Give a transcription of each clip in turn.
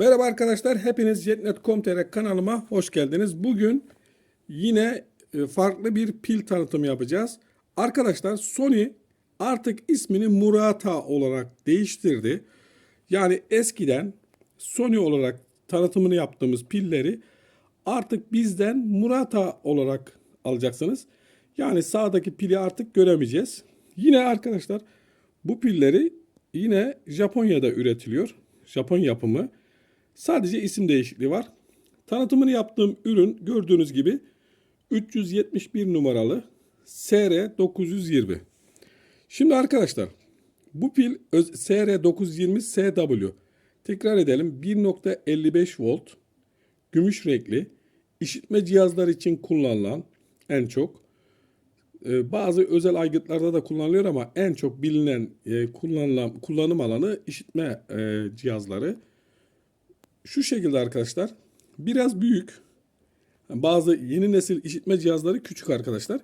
Merhaba arkadaşlar, hepiniz Jetnet.com.tr kanalıma hoş geldiniz. Bugün yine e, farklı bir pil tanıtımı yapacağız. Arkadaşlar Sony artık ismini Murata olarak değiştirdi. Yani eskiden Sony olarak tanıtımını yaptığımız pilleri artık bizden Murata olarak alacaksınız. Yani sağdaki pili artık göremeyeceğiz. Yine arkadaşlar bu pilleri yine Japonya'da üretiliyor. Japon yapımı. Sadece isim değişikliği var. Tanıtımını yaptığım ürün gördüğünüz gibi 371 numaralı SR920. Şimdi arkadaşlar bu pil öz- SR920SW. Tekrar edelim 1.55 volt gümüş renkli işitme cihazları için kullanılan en çok e, bazı özel aygıtlarda da kullanılıyor ama en çok bilinen e, kullanılan kullanım alanı işitme e, cihazları. Şu şekilde arkadaşlar. Biraz büyük. Bazı yeni nesil işitme cihazları küçük arkadaşlar.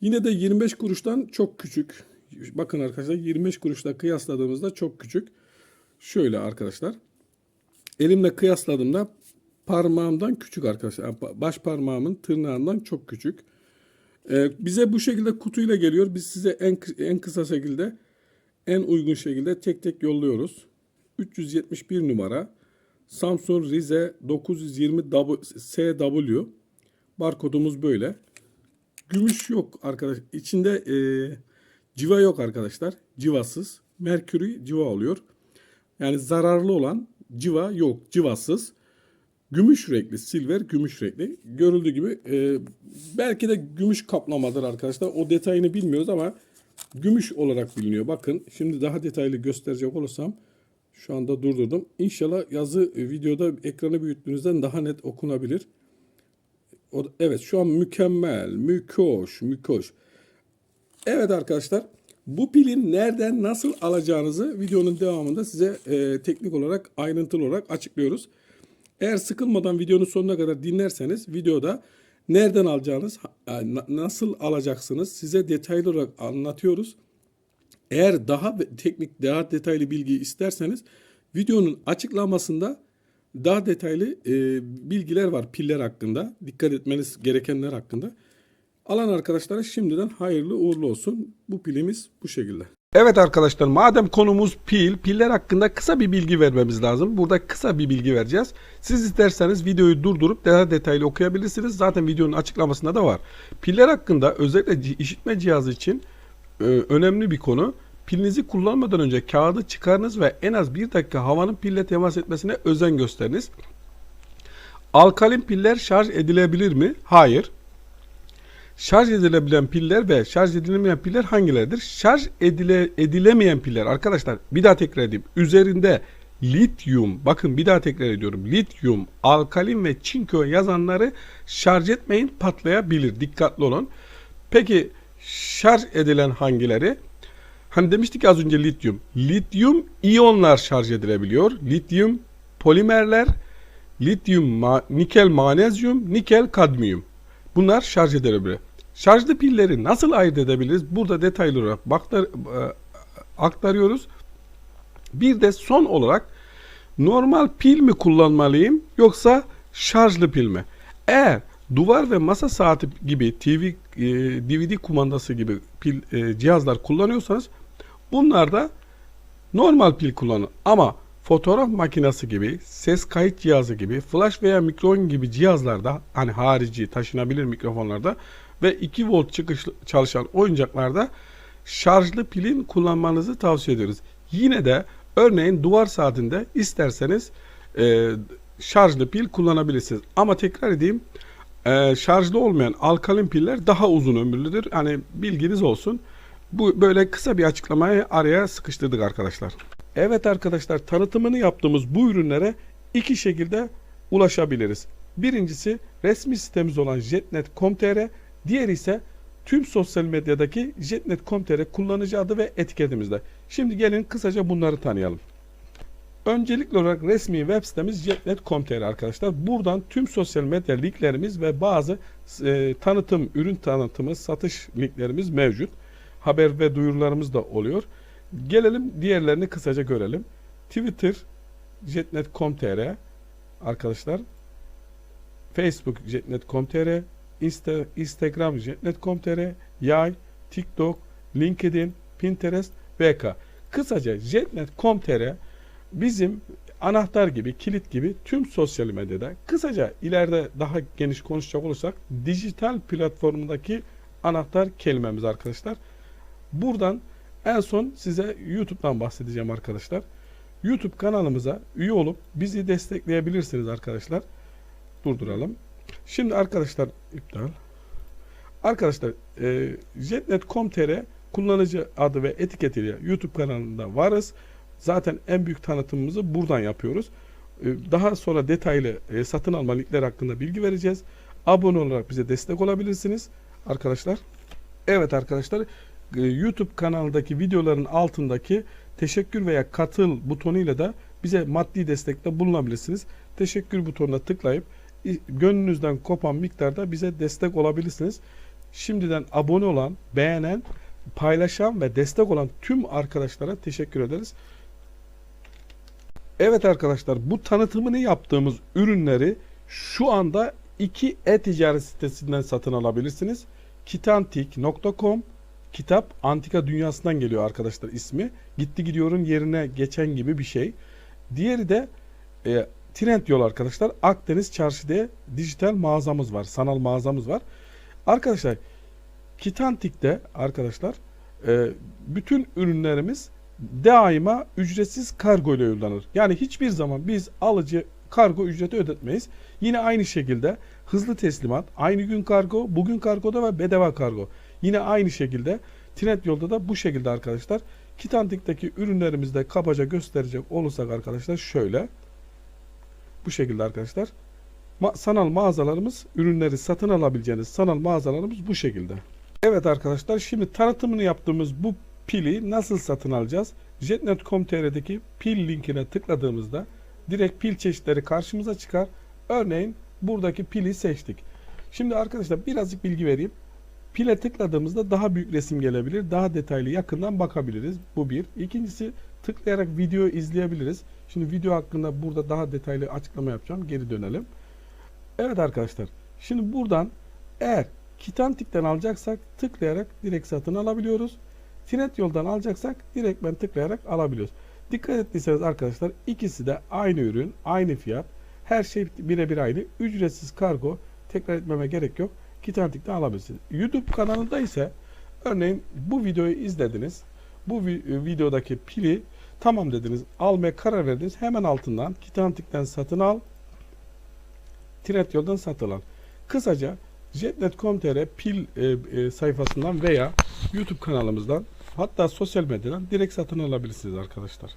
Yine de 25 kuruştan çok küçük. Bakın arkadaşlar 25 kuruşla kıyasladığımızda çok küçük. Şöyle arkadaşlar. Elimle kıyasladığımda parmağımdan küçük arkadaşlar. Baş parmağımın tırnağından çok küçük. Ee, bize bu şekilde kutuyla geliyor. Biz size en en kısa şekilde en uygun şekilde tek tek yolluyoruz. 371 numara Samsung Rize 920 SW barkodumuz böyle. Gümüş yok arkadaş. İçinde e, civa yok arkadaşlar. Civasız. Merkürü civa oluyor. Yani zararlı olan civa yok. Civasız. Gümüş renkli, silver gümüş renkli. Görüldüğü gibi e, belki de gümüş kaplamadır arkadaşlar. O detayını bilmiyoruz ama gümüş olarak biliniyor. Bakın şimdi daha detaylı gösterecek olursam şu anda durdurdum. İnşallah yazı e, videoda ekranı büyüttüğünüzden daha net okunabilir. O, evet şu an mükemmel, mükoş, mükoş. Evet arkadaşlar bu pilin nereden nasıl alacağınızı videonun devamında size e, teknik olarak ayrıntılı olarak açıklıyoruz. Eğer sıkılmadan videonun sonuna kadar dinlerseniz videoda nereden alacağınız, nasıl alacaksınız size detaylı olarak anlatıyoruz. Eğer daha teknik, daha detaylı bilgi isterseniz videonun açıklamasında daha detaylı e, bilgiler var piller hakkında. Dikkat etmeniz gerekenler hakkında. Alan arkadaşlara şimdiden hayırlı uğurlu olsun. Bu pilimiz bu şekilde. Evet arkadaşlar madem konumuz pil, piller hakkında kısa bir bilgi vermemiz lazım. Burada kısa bir bilgi vereceğiz. Siz isterseniz videoyu durdurup daha detaylı okuyabilirsiniz. Zaten videonun açıklamasında da var. Piller hakkında özellikle işitme cihazı için e, önemli bir konu. Pilinizi kullanmadan önce kağıdı çıkarınız ve en az bir dakika havanın pille temas etmesine özen gösteriniz. Alkalin piller şarj edilebilir mi? Hayır. Şarj edilebilen piller ve şarj edilemeyen piller hangileridir? Şarj edile, edilemeyen piller arkadaşlar bir daha tekrar edeyim. Üzerinde lityum bakın bir daha tekrar ediyorum. Lityum, alkalin ve çinko yazanları şarj etmeyin patlayabilir. Dikkatli olun. Peki şarj edilen hangileri? Hani demiştik az önce lityum. Lityum iyonlar şarj edilebiliyor. Lityum polimerler, lityum ma- nikel manezyum, nikel kadmiyum. Bunlar şarj edilebilir. Şarjlı pilleri nasıl ayırt edebiliriz? Burada detaylı olarak baktar, e, aktarıyoruz. Bir de son olarak normal pil mi kullanmalıyım yoksa şarjlı pil mi? Eğer duvar ve masa saati gibi TV, e, DVD kumandası gibi pil e, cihazlar kullanıyorsanız bunlarda normal pil kullanın. Ama fotoğraf makinesi gibi, ses kayıt cihazı gibi, flash veya mikrofon gibi cihazlarda hani harici taşınabilir mikrofonlarda ve 2 volt çıkış çalışan oyuncaklarda şarjlı pilin kullanmanızı tavsiye ediyoruz. Yine de örneğin duvar saatinde isterseniz e, şarjlı pil kullanabilirsiniz. Ama tekrar edeyim e, şarjlı olmayan alkalin piller daha uzun ömürlüdür. Hani bilginiz olsun. Bu böyle kısa bir açıklamayı araya sıkıştırdık arkadaşlar. Evet arkadaşlar tanıtımını yaptığımız bu ürünlere iki şekilde ulaşabiliriz. Birincisi resmi sitemiz olan jetnet.com.tr, diğeri ise tüm sosyal medyadaki jetnet.com.tr kullanıcı adı ve etiketimizde. Şimdi gelin kısaca bunları tanıyalım. Öncelikli olarak resmi web sitemiz jetnet.com.tr arkadaşlar. Buradan tüm sosyal medya linklerimiz ve bazı e, tanıtım, ürün tanıtımı, satış linklerimiz mevcut. Haber ve duyurularımız da oluyor. Gelelim diğerlerini kısaca görelim. Twitter, jetnet.com.tr arkadaşlar. Facebook jetnet.com.tr, Insta, Instagram jetnet.com.tr, Yay, TikTok, LinkedIn, Pinterest, VK. Kısaca jetnet.com.tr bizim anahtar gibi, kilit gibi tüm sosyal medyada kısaca ileride daha geniş konuşacak olursak dijital platformundaki anahtar kelimemiz arkadaşlar. Buradan en son size YouTube'dan bahsedeceğim arkadaşlar. YouTube kanalımıza üye olup bizi destekleyebilirsiniz arkadaşlar. Durduralım. Şimdi arkadaşlar iptal. Arkadaşlar e, jetnet.com.tr kullanıcı adı ve etiketiyle YouTube kanalında varız. Zaten en büyük tanıtımımızı buradan yapıyoruz. E, daha sonra detaylı e, satın alma linkleri hakkında bilgi vereceğiz. Abone olarak bize destek olabilirsiniz arkadaşlar. Evet arkadaşlar e, YouTube kanalındaki videoların altındaki teşekkür veya katıl butonuyla da bize maddi destekte bulunabilirsiniz. Teşekkür butonuna tıklayıp gönlünüzden kopan miktarda bize destek olabilirsiniz. Şimdiden abone olan, beğenen, paylaşan ve destek olan tüm arkadaşlara teşekkür ederiz. Evet arkadaşlar bu tanıtımını yaptığımız ürünleri şu anda iki e-ticaret sitesinden satın alabilirsiniz. Kitantik.com Kitap antika dünyasından geliyor arkadaşlar ismi. Gitti gidiyorun yerine geçen gibi bir şey. Diğeri de e, Trendyol arkadaşlar. Akdeniz Çarşı'da dijital mağazamız var. Sanal mağazamız var. Arkadaşlar Kitantik'te arkadaşlar e, bütün ürünlerimiz daima ücretsiz kargo ile yollanır. Yani hiçbir zaman biz alıcı kargo ücreti ödetmeyiz. Yine aynı şekilde hızlı teslimat, aynı gün kargo, bugün kargoda ve bedava kargo. Yine aynı şekilde Trendyol'da da bu şekilde arkadaşlar. Kitantik'teki ürünlerimizde kabaca gösterecek olursak arkadaşlar şöyle. Bu şekilde arkadaşlar. Ma- sanal mağazalarımız ürünleri satın alabileceğiniz sanal mağazalarımız bu şekilde. Evet arkadaşlar şimdi tanıtımını yaptığımız bu pili nasıl satın alacağız? Jetnet.com.tr'deki pil linkine tıkladığımızda direkt pil çeşitleri karşımıza çıkar. Örneğin buradaki pili seçtik. Şimdi arkadaşlar birazcık bilgi vereyim. Pile tıkladığımızda daha büyük resim gelebilir. Daha detaylı yakından bakabiliriz. Bu bir. İkincisi tıklayarak video izleyebiliriz. Şimdi video hakkında burada daha detaylı açıklama yapacağım. Geri dönelim. Evet arkadaşlar. Şimdi buradan eğer Kitantik'ten alacaksak tıklayarak direkt satın alabiliyoruz. Trendyol'dan alacaksak direkt ben tıklayarak alabiliyoruz. Dikkat ettiyseniz arkadaşlar ikisi de aynı ürün, aynı fiyat. Her şey birebir aynı. Ücretsiz kargo. Tekrar etmeme gerek yok. Kitantik'ten alabilirsiniz. YouTube kanalında ise örneğin bu videoyu izlediniz. Bu vi- videodaki pili tamam dediniz. Almaya karar verdiniz. Hemen altından Kitantik'ten satın al. Trendyol'dan satın al. Kısaca Jetnet.com.tr pil e, e, sayfasından veya YouTube kanalımızdan hatta sosyal medyadan direkt satın alabilirsiniz arkadaşlar.